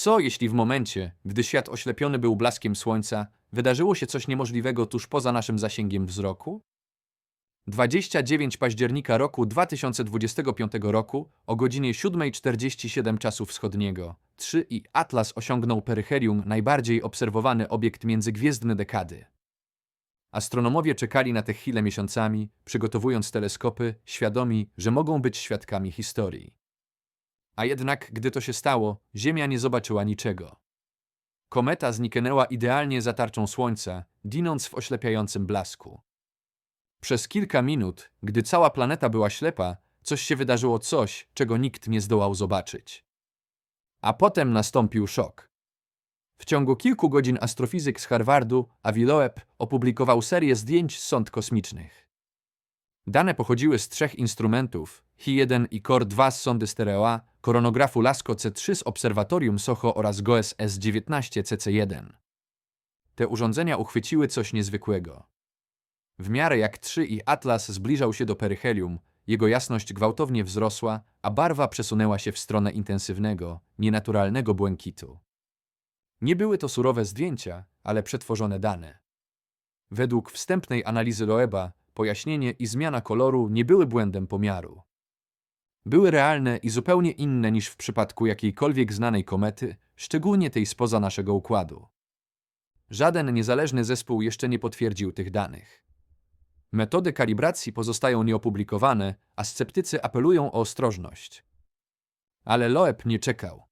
Co jeśli w momencie, gdy świat oślepiony był blaskiem słońca, wydarzyło się coś niemożliwego tuż poza naszym zasięgiem wzroku? 29 października roku 2025 roku o godzinie 7.47 czasu wschodniego 3 i Atlas osiągnął peryhelium, najbardziej obserwowany obiekt międzygwiezdny dekady. Astronomowie czekali na tę chwilę miesiącami, przygotowując teleskopy, świadomi, że mogą być świadkami historii. A jednak, gdy to się stało, Ziemia nie zobaczyła niczego. Kometa zniknęła idealnie za tarczą Słońca, dinąc w oślepiającym blasku. Przez kilka minut, gdy cała planeta była ślepa, coś się wydarzyło coś, czego nikt nie zdołał zobaczyć. A potem nastąpił szok. W ciągu kilku godzin astrofizyk z Harvardu, Avi Loeb, opublikował serię zdjęć z sąd kosmicznych. Dane pochodziły z trzech instrumentów, Hi-1 i Core-2 z sondy stereo koronografu LASCO C3 z obserwatorium SOHO oraz GOES S19 CC1. Te urządzenia uchwyciły coś niezwykłego. W miarę jak 3 i Atlas zbliżał się do peryhelium, jego jasność gwałtownie wzrosła, a barwa przesunęła się w stronę intensywnego, nienaturalnego błękitu. Nie były to surowe zdjęcia, ale przetworzone dane. Według wstępnej analizy Loeba, pojaśnienie i zmiana koloru nie były błędem pomiaru. Były realne i zupełnie inne niż w przypadku jakiejkolwiek znanej komety, szczególnie tej spoza naszego układu. Żaden niezależny zespół jeszcze nie potwierdził tych danych. Metody kalibracji pozostają nieopublikowane, a sceptycy apelują o ostrożność. Ale Loeb nie czekał.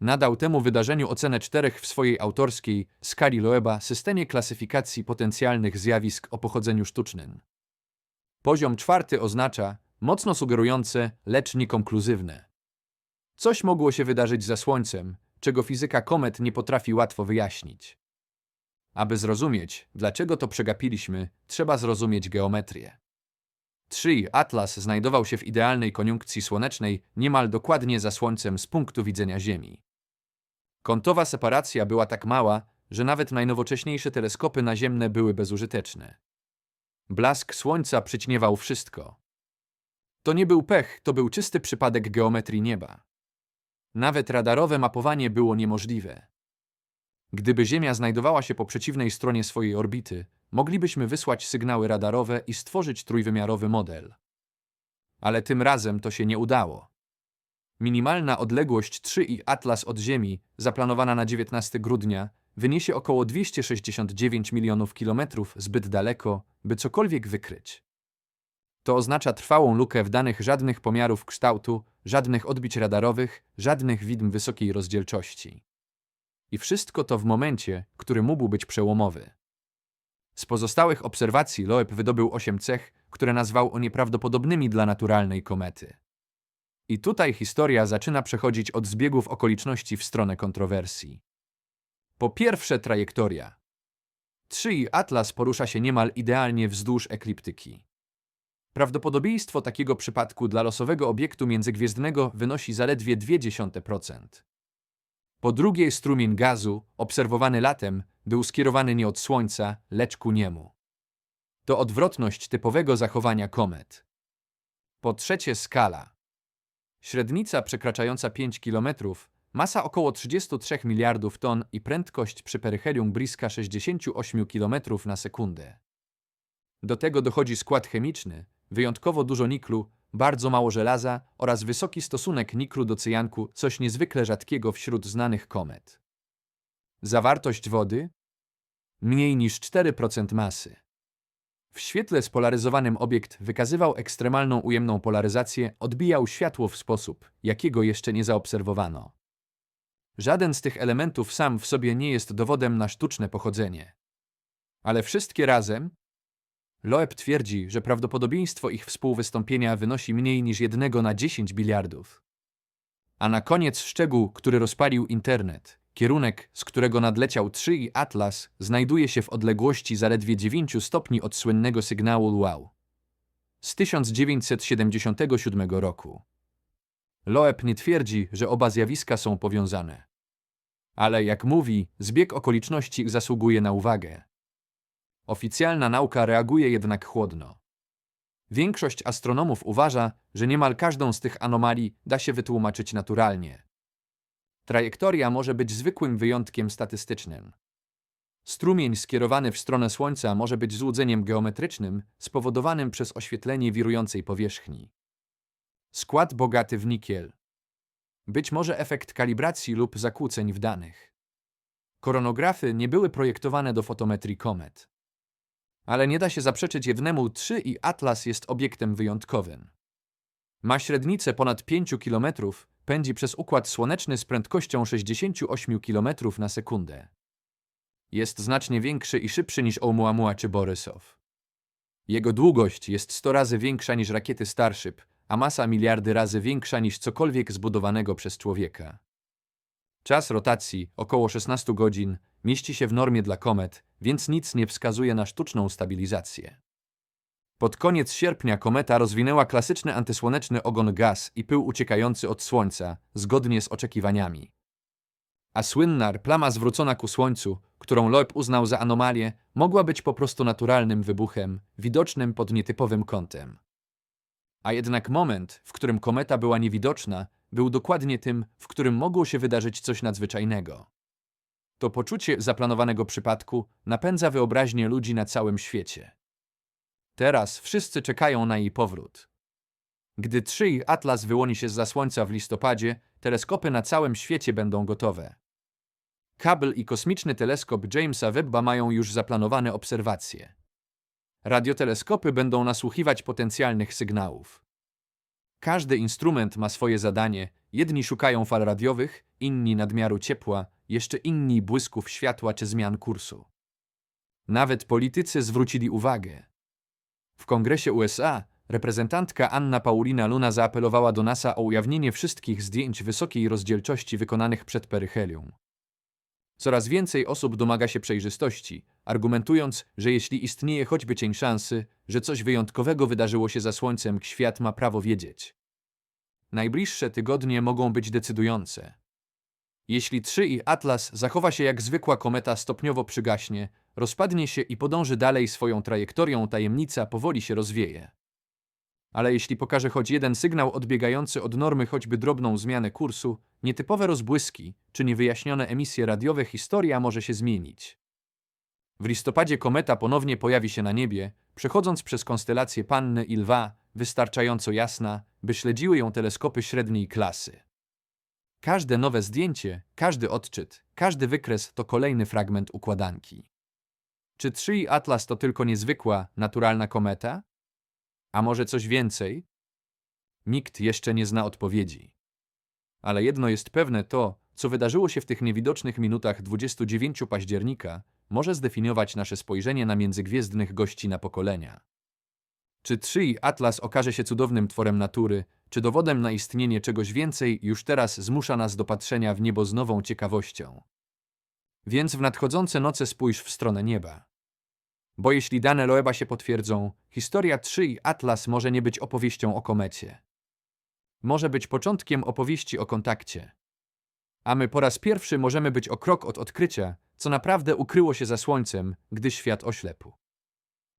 Nadał temu wydarzeniu ocenę czterech w swojej autorskiej skali Loeba systemie klasyfikacji potencjalnych zjawisk o pochodzeniu sztucznym. Poziom czwarty oznacza mocno sugerujące, lecz niekonkluzywne. Coś mogło się wydarzyć za Słońcem, czego fizyka komet nie potrafi łatwo wyjaśnić. Aby zrozumieć, dlaczego to przegapiliśmy, trzeba zrozumieć geometrię. 3. Atlas znajdował się w idealnej koniunkcji słonecznej niemal dokładnie za Słońcem z punktu widzenia Ziemi. Kątowa separacja była tak mała, że nawet najnowocześniejsze teleskopy naziemne były bezużyteczne. Blask Słońca przyćmiewał wszystko. To nie był pech, to był czysty przypadek geometrii nieba. Nawet radarowe mapowanie było niemożliwe. Gdyby Ziemia znajdowała się po przeciwnej stronie swojej orbity, moglibyśmy wysłać sygnały radarowe i stworzyć trójwymiarowy model. Ale tym razem to się nie udało. Minimalna odległość 3 i Atlas od Ziemi, zaplanowana na 19 grudnia, wyniesie około 269 milionów kilometrów zbyt daleko, by cokolwiek wykryć. To oznacza trwałą lukę w danych żadnych pomiarów kształtu, żadnych odbić radarowych, żadnych widm wysokiej rozdzielczości. I wszystko to w momencie, który mógł być przełomowy. Z pozostałych obserwacji Loeb wydobył osiem cech, które nazwał o nieprawdopodobnymi dla naturalnej komety. I tutaj historia zaczyna przechodzić od zbiegów okoliczności w stronę kontrowersji. Po pierwsze trajektoria. 3 i Atlas porusza się niemal idealnie wzdłuż ekliptyki. Prawdopodobieństwo takiego przypadku dla losowego obiektu międzygwiezdnego wynosi zaledwie 0,2%. Po drugie, strumień gazu, obserwowany latem, był skierowany nie od Słońca, lecz ku niemu. To odwrotność typowego zachowania komet. Po trzecie, skala. Średnica przekraczająca 5 km, masa około 33 miliardów ton i prędkość przy peryhelium bliska 68 km na sekundę. Do tego dochodzi skład chemiczny, wyjątkowo dużo niklu, bardzo mało żelaza oraz wysoki stosunek niklu do cyjanku, coś niezwykle rzadkiego wśród znanych komet. Zawartość wody? Mniej niż 4% masy. W świetle spolaryzowanym obiekt wykazywał ekstremalną ujemną polaryzację, odbijał światło w sposób, jakiego jeszcze nie zaobserwowano. Żaden z tych elementów sam w sobie nie jest dowodem na sztuczne pochodzenie. Ale wszystkie razem Loeb twierdzi, że prawdopodobieństwo ich współwystąpienia wynosi mniej niż jednego na 10 biliardów. A na koniec szczegół, który rozpalił internet, kierunek, z którego nadleciał 3 i Atlas, znajduje się w odległości zaledwie 9 stopni od słynnego sygnału Luau z 1977 roku. Loeb nie twierdzi, że oba zjawiska są powiązane. Ale jak mówi, zbieg okoliczności zasługuje na uwagę. Oficjalna nauka reaguje jednak chłodno. Większość astronomów uważa, że niemal każdą z tych anomalii da się wytłumaczyć naturalnie. Trajektoria może być zwykłym wyjątkiem statystycznym. Strumień skierowany w stronę Słońca może być złudzeniem geometrycznym spowodowanym przez oświetlenie wirującej powierzchni. Skład bogaty w nikiel. Być może efekt kalibracji lub zakłóceń w danych. Koronografy nie były projektowane do fotometrii komet. Ale nie da się zaprzeczyć jednemu 3 i Atlas jest obiektem wyjątkowym. Ma średnicę ponad 5 km, pędzi przez Układ Słoneczny z prędkością 68 km na sekundę. Jest znacznie większy i szybszy niż Oumuamua czy Borysow. Jego długość jest 100 razy większa niż rakiety Starship, a masa miliardy razy większa niż cokolwiek zbudowanego przez człowieka. Czas rotacji, około 16 godzin, mieści się w normie dla komet, więc nic nie wskazuje na sztuczną stabilizację. Pod koniec sierpnia kometa rozwinęła klasyczny antysłoneczny ogon gaz i pył uciekający od Słońca, zgodnie z oczekiwaniami. A słynna plama zwrócona ku Słońcu, którą Loeb uznał za anomalię, mogła być po prostu naturalnym wybuchem, widocznym pod nietypowym kątem. A jednak moment, w którym kometa była niewidoczna, był dokładnie tym, w którym mogło się wydarzyć coś nadzwyczajnego. To poczucie zaplanowanego przypadku napędza wyobraźnię ludzi na całym świecie. Teraz wszyscy czekają na jej powrót. Gdy 3 i Atlas wyłoni się z Słońca w listopadzie, teleskopy na całym świecie będą gotowe. Hubble i kosmiczny teleskop Jamesa Webba mają już zaplanowane obserwacje. Radioteleskopy będą nasłuchiwać potencjalnych sygnałów. Każdy instrument ma swoje zadanie. Jedni szukają fal radiowych, inni nadmiaru ciepła, jeszcze inni błysków światła czy zmian kursu. Nawet politycy zwrócili uwagę. W Kongresie USA reprezentantka Anna Paulina Luna zaapelowała do NASA o ujawnienie wszystkich zdjęć wysokiej rozdzielczości wykonanych przed peryhelium. Coraz więcej osób domaga się przejrzystości, argumentując, że jeśli istnieje choćby cień szansy, że coś wyjątkowego wydarzyło się za Słońcem, świat ma prawo wiedzieć. Najbliższe tygodnie mogą być decydujące. Jeśli 3 i Atlas zachowa się jak zwykła kometa stopniowo przygaśnie, rozpadnie się i podąży dalej swoją trajektorią, tajemnica powoli się rozwieje. Ale jeśli pokaże choć jeden sygnał odbiegający od normy choćby drobną zmianę kursu, nietypowe rozbłyski czy niewyjaśnione emisje radiowe, historia może się zmienić. W listopadzie kometa ponownie pojawi się na niebie, przechodząc przez konstelację Panny i Lwa, wystarczająco jasna, by śledziły ją teleskopy średniej klasy. Każde nowe zdjęcie, każdy odczyt, każdy wykres to kolejny fragment układanki. Czy 3 i Atlas to tylko niezwykła, naturalna kometa? A może coś więcej? Nikt jeszcze nie zna odpowiedzi. Ale jedno jest pewne to, co wydarzyło się w tych niewidocznych minutach 29 października, może zdefiniować nasze spojrzenie na międzygwiezdnych gości na pokolenia. Czy 3 i Atlas okaże się cudownym tworem natury, czy dowodem na istnienie czegoś więcej już teraz zmusza nas do patrzenia w niebo z nową ciekawością? Więc w nadchodzące noce spójrz w stronę nieba. Bo jeśli dane Loeba się potwierdzą, historia 3 i Atlas może nie być opowieścią o komecie. Może być początkiem opowieści o kontakcie. A my po raz pierwszy możemy być o krok od odkrycia, co naprawdę ukryło się za słońcem, gdy świat oślepł.